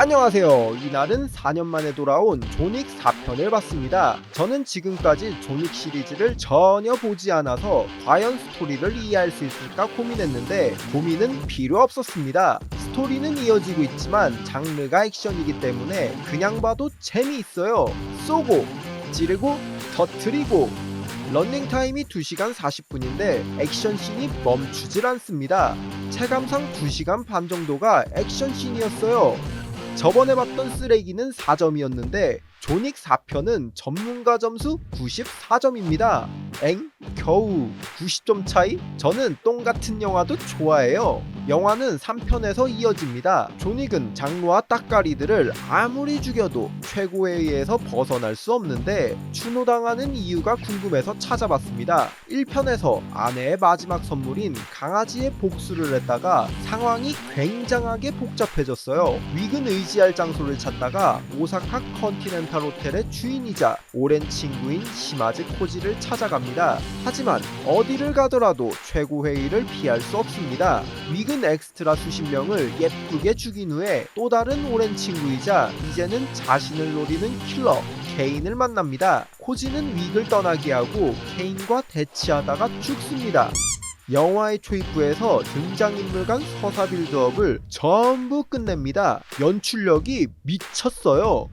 안녕하세요. 이날은 4년 만에 돌아온 존윅 4편을 봤습니다. 저는 지금까지 존윅 시리즈를 전혀 보지 않아서 과연 스토리를 이해할 수 있을까 고민했는데 고민은 필요 없었습니다. 스토리는 이어지고 있지만 장르가 액션이기 때문에 그냥 봐도 재미있어요. 쏘고, 찌르고, 터트리고, 런닝 타임이 2시간 40분인데 액션 씬이 멈추질 않습니다. 체감상 2시간 반 정도가 액션 씬이었어요. 저번에 봤던 쓰레기는 4점이었는데 조닉 4편은 전문가 점수 94점입니다. 엥? 겨우 90점 차이? 저는 똥 같은 영화도 좋아해요. 영화는 3편에서 이어집니다. 조닉은 장로와 따까리들을 아무리 죽여도 최고에 의해서 벗어날 수 없는데 추노당하는 이유가 궁금해서 찾아봤습니다. 1편에서 아내의 마지막 선물인 강아지의 복수를 했다가 상황이 굉장하게 복잡해졌어요. 윅은 의지할 장소를 찾다가 오사카 컨티넨 탈 호텔의 주인이자 오랜 친구인 시마즈 코지를 찾아갑니다. 하지만 어디를 가더라도 최고 회의를 피할 수 없습니다. 윅은 엑스트라 수십 명을 예쁘게 죽인 후에 또 다른 오랜 친구이자 이제는 자신을 노리는 킬러 케인을 만납니다. 코지는 윅을 떠나게 하고 케인과 대치하다가 죽습니다. 영화의 초입부에서 등장인물 간 서사 빌드업을 전부 끝냅니다. 연출력이 미쳤어요.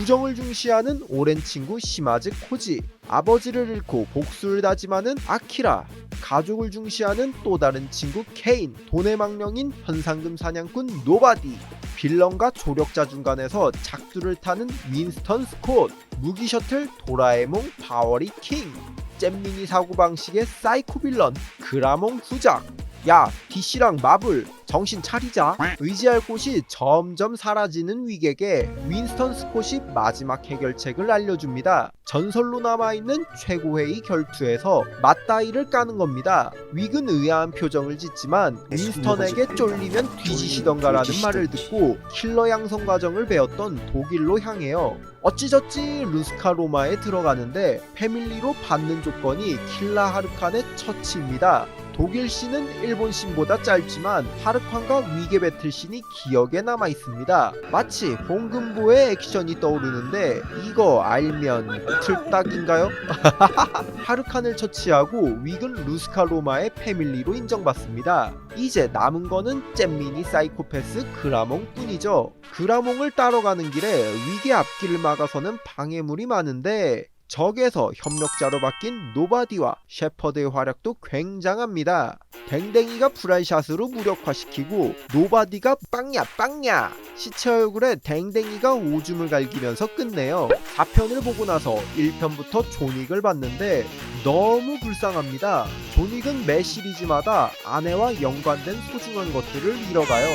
우정을 중시하는 오랜 친구 시마즈 코지, 아버지를 잃고 복수를 다짐하는 아키라, 가족을 중시하는 또 다른 친구 케인, 돈의 망령인 현상금 사냥꾼 노바디, 빌런과 조력자 중간에서 작두를 타는 윈스턴 스콧, 무기 셔틀 도라에몽 파워리 킹, 잼민이 사고방식의 사이코 빌런 그라몽 후작. 야 DC랑 마블 정신 차리자. 의지할 곳이 점점 사라지는 윅에게 윈스턴 스콧이 마지막 해결책을 알려줍니다. 전설로 남아있는 최고회의 결투에서 맞다이를 까는 겁니다. 윅은 의아한 표정을 짓지만 윈스턴에게 쫄리면 뒤지시던가라는 말을 듣고 킬러 양성 과정을 배웠던 독일로 향해요. 어찌저찌 루스카 로마에 들어가는데 패밀리로 받는 조건이 킬라 하르칸의 처치입니다. 독일 씬은 일본 씬보다 짧지만 하르 칸과 위계 배틀 씬이 기억에 남아 있습니다. 마치 홍금보의 액션이 떠오르는데 이거 알면 틀딱인가요? 하르칸을 처치하고 윅은 루스카 로마의 패밀리로 인정받습니다. 이제 남은 거는 잼미니 사이코패스 그라몽 뿐이죠. 그라몽을 따라가는 길에 윅의 앞길을 막아서는 방해물이 많은데 적에서 협력자로 바뀐 노바디와 셰퍼드의 활약도 굉장합니다. 댕댕이가 프라이샷으로 무력화시키고 노바디가 빵야 빵야 시체 얼굴에 댕댕이가 오줌을 갈기면서 끝내요. 4편을 보고 나서 1편부터 존윅을 봤는데 너무 불쌍합니다. 존윅은 매 시리즈마다 아내와 연관된 소중한 것들을 잃어가요.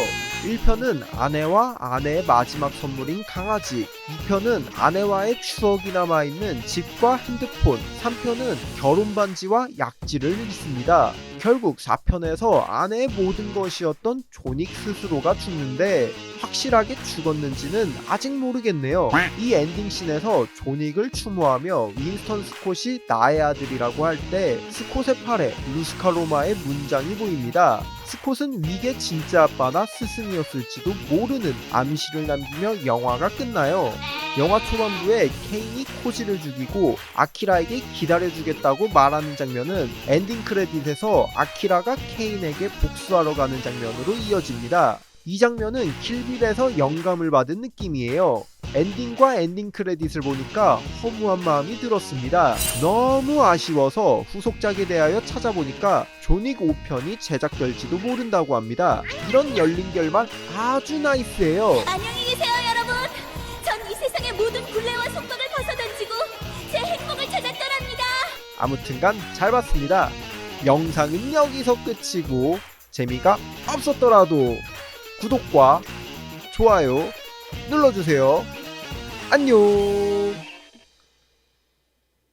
1편은 아내와 아내의 마지막 선물인 강아지, 2편은 아내와의 추억이 남아있는 집과 핸드폰, 3편은 결혼 반지와 약지를 잃습니다. 결국 4편에서 아내의 모든 것이었던 조닉 스스로가 죽는데 확실하게 죽었는지는 아직 모르겠네요. 이 엔딩씬에서 조닉을 추모하며 윈스턴 스콧이 나의 아들이라고 할 때 스콧의 팔에 루스카 로마의 문장이 보입니다. 스콧은 윅의 진짜 아빠나 스승이었을지도 모르는 암시를 남기며 영화가 끝나요. 영화 초반부에 케인이 코지를 죽이고 아키라에게 기다려주겠다고 말하는 장면은 엔딩 크레딧에서 아키라가 케인에게 복수하러 가는 장면으로 이어집니다. 이 장면은 킬빌에서 영감을 받은 느낌이에요. 엔딩과 엔딩 크레딧을 보니까 허무한 마음이 들었습니다. 너무 아쉬워서 후속작에 대하여 찾아보니까 조닉 5편이 제작될지도 모른다고 합니다. 이런 열린 결말 아주 나이스해요. 안녕히 계세요, 여러분. 전 이 세상의 모든 굴레와 속박을 벗어던지고 제 행복을 찾아 떠납니다. 아무튼간 잘 봤습니다. 영상은 여기서 끝이고 재미가 없었더라도 구독과 좋아요 눌러주세요. 안녕.